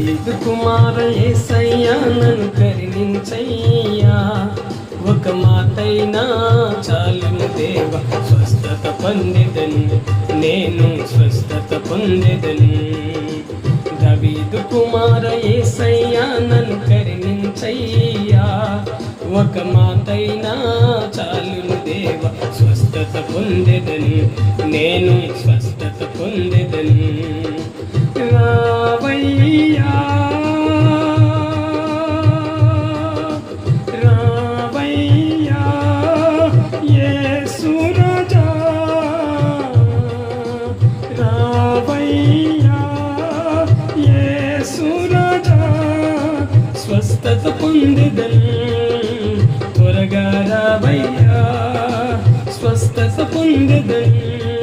దావీదు కుమార ఏసయ్యా నన్ను కరుణించయ్యా. ఒక మాతైనా చాలును దేవ స్వస్థత పొందిదని. నేను స్వస్థత పొందిదని. దావీదు కుమార ఏసయ్యా నన్ను కరుణించయ్యా. ఒక మాతైనా చాలును దేవ స్వస్థత పొందిదని. నేను స్వస్థత పొందిదని. రా స్వస్థత పొందిదను త్వరగా రావయ్యా. స్వస్థత పొందిదను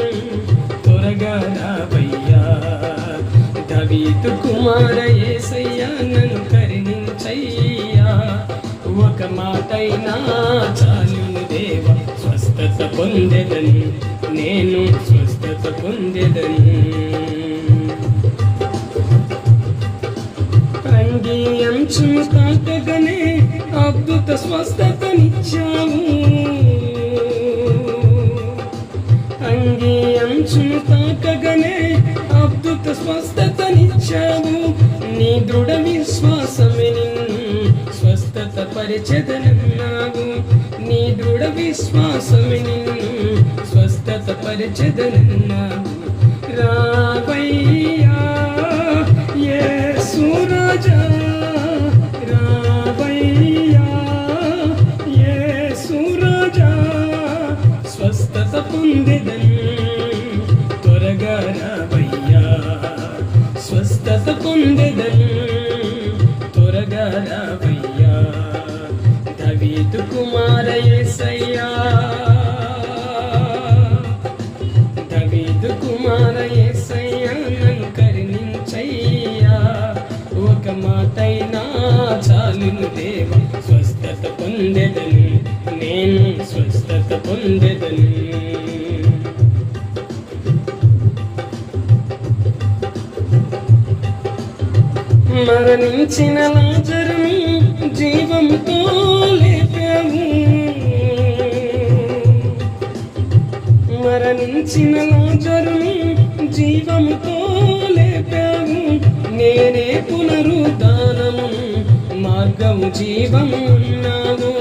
రైతు కుమార ఏసయ్యా నన్ను కరుణించయ్యా. ఒక మాటైనా చాలును దేవ స్వస్థత పొందెదను. నేను స్వస్థత పొందెదను. రంగి అంచును అద్భుత స్వస్థతనిచ్చావు. అంగి అంచును పరిచదనన్నావు నీ దృఢ విశ్వాసమే నిన్ను స్వస్థత పరిచదనన్నావు రావయ్యా యేసు రాజా రావయ్యా యేసు రాజా స్వస్థత పొందెదను త్వరగా రావయ్యా స్వస్థత పొందెదను త్వరగా రావయ్యా. కుమార యేసయ్యా దవీదు కుమార యేసయ్యా నన్ను కరుణించయ్యా. ఒక మాటైనా చాలును దేవ స్వస్థత పొందెదను. నేను స్వస్థత పొందెదను. మరణించిన లాజరుని జీవంతో మరణించిన లాజరుని జీవముతో లేపావు నేనే పునరుద్ధానము మార్గము జీవము అన్నావు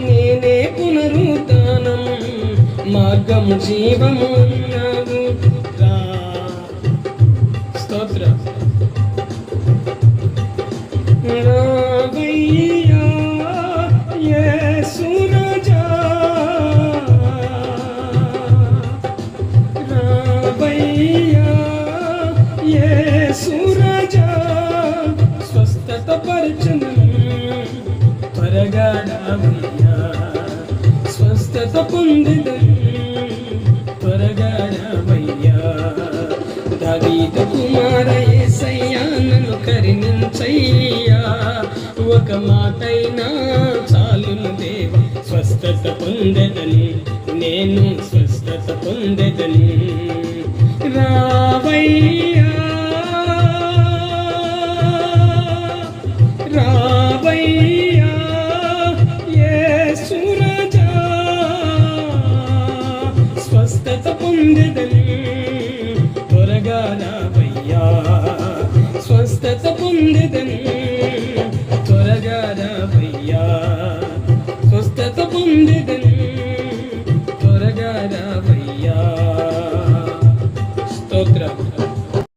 నేనే పునరుద్ధానము మార్గము జీవము అన్నావు స్వస్థత పరచను త్వరగా రావయ్యా స్వస్థత పొందిదను. త్వరగా రావయ్యా కుమార యేసయ్యా నన్ను కరుణించయ్యా. ఒక మాటైనా చాలును దేవ స్వస్థత పొందదని. నేను స్వస్థత పొందదని. రా స్వస్థత త్వరగా రావయ్యా స్వస్థత పొందెదని త్వరగా రావయ్యా స్వస్థత పొందెదని.